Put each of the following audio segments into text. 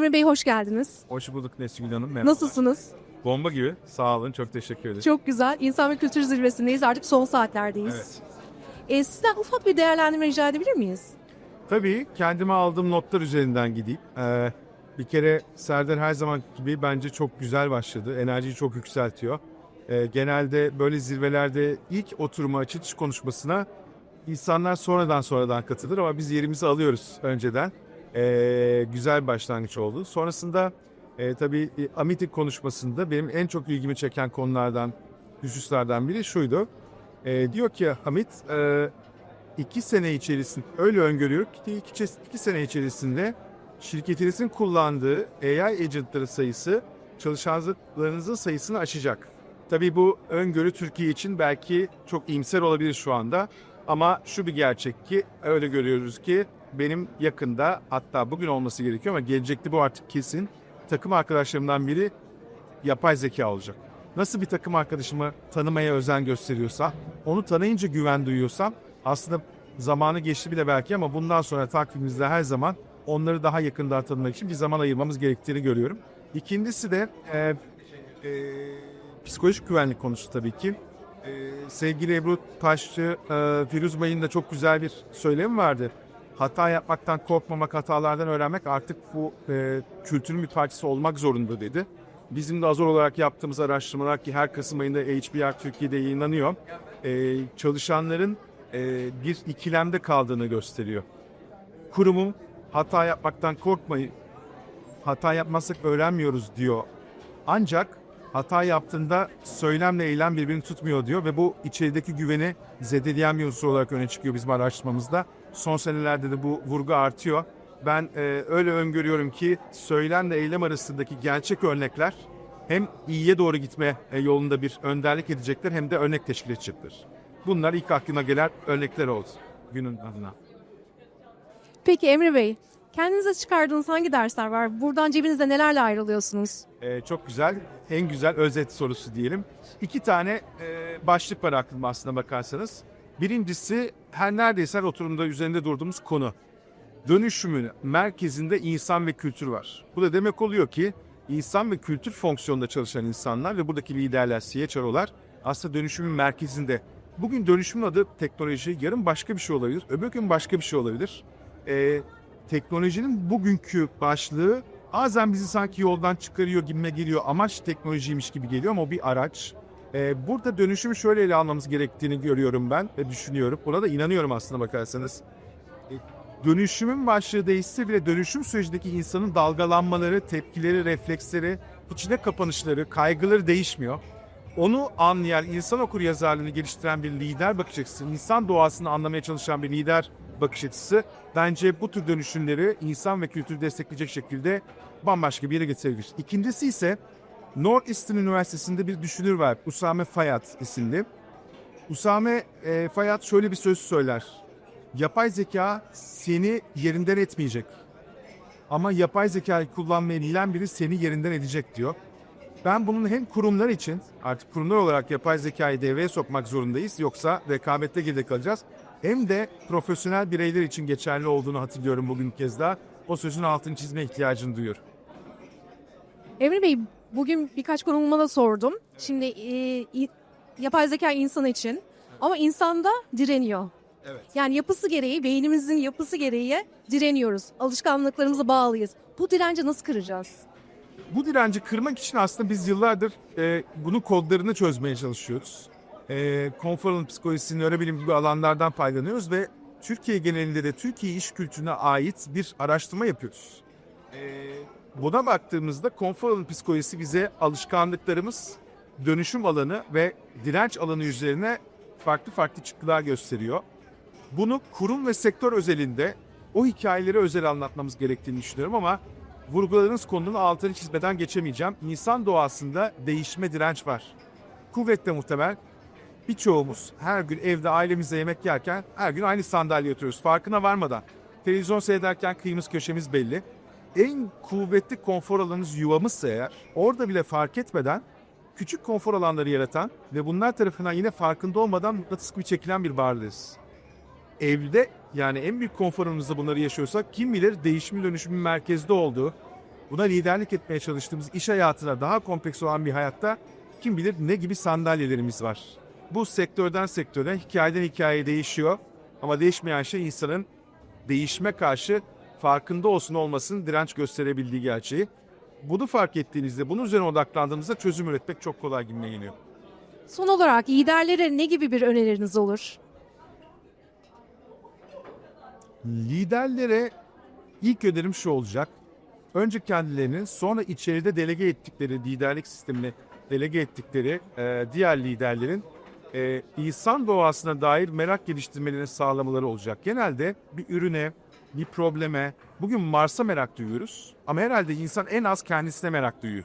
Emre Bey hoş geldiniz. Hoş bulduk Nesgül Hanım. Merhaba. Nasılsınız? Bomba gibi. Sağ olun. Çok teşekkür ederim. Çok güzel. İnsan ve Kültür Zirvesi'ndeyiz. Artık son saatlerdeyiz. Evet. Ee, sizden ufak bir değerlendirme rica edebilir miyiz? Tabii kendime aldığım notlar üzerinden gideyim. Ee, bir kere Serdar her zaman gibi bence çok güzel başladı. Enerjiyi çok yükseltiyor. Ee, genelde böyle zirvelerde ilk oturma açılış konuşmasına insanlar sonradan sonradan katılır ama biz yerimizi alıyoruz önceden. Ee, güzel bir başlangıç oldu. Sonrasında e, tabii e, Amit'in konuşmasında benim en çok ilgimi çeken konulardan, hususlardan biri şuydu. E, diyor ki Hamit, e, iki sene içerisinde öyle öngörüyor ki iki, iki sene içerisinde şirketinizin kullandığı AI agentları sayısı çalışanlarınızın sayısını aşacak. Tabii bu öngörü Türkiye için belki çok iyimser olabilir şu anda ama şu bir gerçek ki öyle görüyoruz ki benim yakında hatta bugün olması gerekiyor ama gelecekte bu artık kesin takım arkadaşlarımdan biri yapay zeka olacak. Nasıl bir takım arkadaşımı tanımaya özen gösteriyorsam, onu tanıyınca güven duyuyorsam aslında zamanı geçti bile belki ama bundan sonra takvimimizde her zaman onları daha yakından tanımak için bir zaman ayırmamız gerektiğini görüyorum. İkincisi de e, e, psikolojik güvenlik konusu tabii ki. E, sevgili Ebru Taşçı, e, Firuz Bey'in de çok güzel bir söylemi vardı. Hata yapmaktan korkmamak, hatalardan öğrenmek artık bu e, kültürün bir parçası olmak zorunda dedi. Bizim de Azor olarak yaptığımız araştırmalar ki her Kasım ayında HBR Türkiye'de yayınlanıyor. E, çalışanların e, bir ikilemde kaldığını gösteriyor. Kurumum hata yapmaktan korkmayın, hata yapmazsak öğrenmiyoruz diyor. Ancak hata yaptığında söylemle eylem birbirini tutmuyor diyor ve bu içerideki güveni zedeleyen bir unsur olarak öne çıkıyor bizim araştırmamızda. Son senelerde de bu vurgu artıyor. Ben e, öyle öngörüyorum ki söylemle eylem arasındaki gerçek örnekler hem iyiye doğru gitme e, yolunda bir önderlik edecekler hem de örnek teşkil edecektir. Bunlar ilk aklıma gelen örnekler oldu günün adına. Peki Emre Bey, kendinize çıkardığınız hangi dersler var? Buradan cebinizde nelerle ayrılıyorsunuz? Ee, çok güzel. En güzel özet sorusu diyelim. İki tane e, başlık var aklımda aslına bakarsanız. Birincisi her neredeyse her oturumda üzerinde durduğumuz konu. Dönüşümün merkezinde insan ve kültür var. Bu da demek oluyor ki insan ve kültür fonksiyonunda çalışan insanlar ve buradaki liderler, CHRO'lar aslında dönüşümün merkezinde. Bugün dönüşümün adı teknoloji, yarın başka bir şey olabilir, öbür gün başka bir şey olabilir. Ee, teknolojinin bugünkü başlığı bazen bizi sanki yoldan çıkarıyor gibime geliyor. Amaç teknolojiymiş gibi geliyor ama o bir araç. Ee, burada dönüşümü şöyle ele almamız gerektiğini görüyorum ben ve düşünüyorum. Buna da inanıyorum aslında bakarsanız. Ee, dönüşümün başlığı değişse bile dönüşüm sürecindeki insanın dalgalanmaları, tepkileri, refleksleri, içine kapanışları, kaygıları değişmiyor. Onu anlayan, insan okur yazarlığını geliştiren bir lider bakış açısı, insan doğasını anlamaya çalışan bir lider bakış açısı bence bu tür dönüşümleri insan ve kültürü destekleyecek şekilde bambaşka bir yere getirebilir. İkincisi ise Northeastern Üniversitesi'nde bir düşünür var. Usame Fayat isimli. Usame e, Fayat şöyle bir söz söyler. Yapay zeka seni yerinden etmeyecek. Ama yapay zekayı kullanmayı bilen biri seni yerinden edecek diyor. Ben bunun hem kurumlar için artık kurumlar olarak yapay zekayı devreye sokmak zorundayız yoksa rekabette geride kalacağız. Hem de profesyonel bireyler için geçerli olduğunu hatırlıyorum bugün kez daha. O sözün altını çizme ihtiyacını duyuyor. Emre Bey, bugün birkaç konumuma da sordum. Şimdi e, yapay zeka insan için ama insanda direniyor. Evet. Yani yapısı gereği, beynimizin yapısı gereği direniyoruz. Alışkanlıklarımıza bağlıyız. Bu direnci nasıl kıracağız? Bu direnci kırmak için aslında biz yıllardır e, bunun kodlarını çözmeye çalışıyoruz. E, konfor alanı psikolojisi, nörobilim gibi alanlardan faydalanıyoruz ve Türkiye genelinde de Türkiye iş kültürüne ait bir araştırma yapıyoruz. E, buna baktığımızda konfor alanı psikolojisi bize alışkanlıklarımız, dönüşüm alanı ve direnç alanı üzerine farklı farklı çıktılar gösteriyor. Bunu kurum ve sektör özelinde o hikayeleri özel anlatmamız gerektiğini düşünüyorum ama vurguladığınız konunun altını çizmeden geçemeyeceğim. İnsan doğasında değişme direnç var. Kuvvetle muhtemel birçoğumuz her gün evde ailemizle yemek yerken her gün aynı sandalyeye oturuyoruz farkına varmadan. Televizyon seyrederken kıyımız köşemiz belli. En kuvvetli konfor alanınız yuvamızsa eğer orada bile fark etmeden küçük konfor alanları yaratan ve bunlar tarafından yine farkında olmadan mıknatıs gibi çekilen bir varlığız evde yani en büyük konforumuzda bunları yaşıyorsak kim bilir değişimin dönüşümün merkezde olduğu buna liderlik etmeye çalıştığımız iş hayatına daha kompleks olan bir hayatta kim bilir ne gibi sandalyelerimiz var. Bu sektörden sektöre, hikayeden hikayeye değişiyor. Ama değişmeyen şey insanın değişime karşı farkında olsun olmasın direnç gösterebildiği gerçeği. Bunu fark ettiğinizde, bunun üzerine odaklandığınızda çözüm üretmek çok kolay gibi geliyor. Son olarak liderlere ne gibi bir öneriniz olur? Liderlere ilk önerim şu olacak. Önce kendilerinin sonra içeride delege ettikleri liderlik sistemini delege ettikleri e, diğer liderlerin e, insan doğasına dair merak geliştirmelerini sağlamaları olacak. Genelde bir ürüne, bir probleme, bugün Mars'a merak duyuyoruz ama herhalde insan en az kendisine merak duyuyor.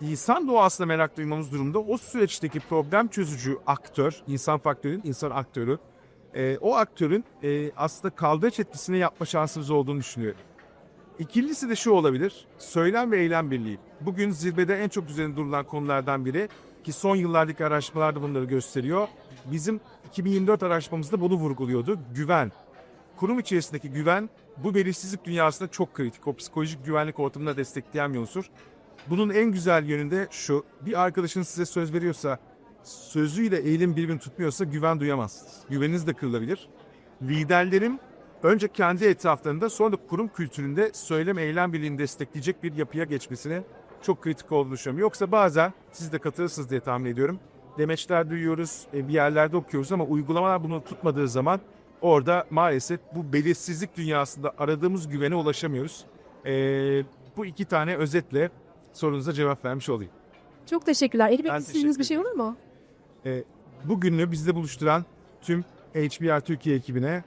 İnsan doğasına merak duymamız durumda o süreçteki problem çözücü aktör, insan faktörün, insan aktörü, e, o aktörün e, aslında kaldıraç etkisini yapma şansımız olduğunu düşünüyorum. İkincisi de şu olabilir, söylem ve eylem birliği. Bugün zirvede en çok üzerinde durulan konulardan biri ki son yıllardaki araştırmalar da bunları gösteriyor. Bizim 2024 araştırmamızda bunu vurguluyordu. Güven. Kurum içerisindeki güven bu belirsizlik dünyasında çok kritik. O psikolojik güvenlik ortamını da destekleyen bir unsur. Bunun en güzel yönü de şu. Bir arkadaşınız size söz veriyorsa sözüyle eylem birbirini tutmuyorsa güven duyamazsınız. Güveniniz de kırılabilir. Liderlerin önce kendi etraflarında sonra da kurum kültüründe söylem eylem birliğini destekleyecek bir yapıya geçmesini çok kritik olduğunu düşünüyorum. Yoksa bazen siz de katılırsınız diye tahmin ediyorum. Demeçler duyuyoruz, e, bir yerlerde okuyoruz ama uygulamalar bunu tutmadığı zaman orada maalesef bu belirsizlik dünyasında aradığımız güvene ulaşamıyoruz. E, bu iki tane özetle sorunuza cevap vermiş olayım. Çok teşekkürler. Ben istediğiniz bir şey olur mu? E, bugünü bizde buluşturan tüm HBR Türkiye ekibine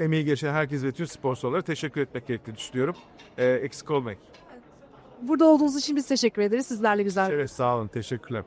emeği geçen herkes ve tüm sponsorlara teşekkür etmek gerektiğini düşünüyorum. E, eksik olmayın. Burada olduğunuz için biz teşekkür ederiz. Sizlerle güzel Evet sağ olun teşekkürler.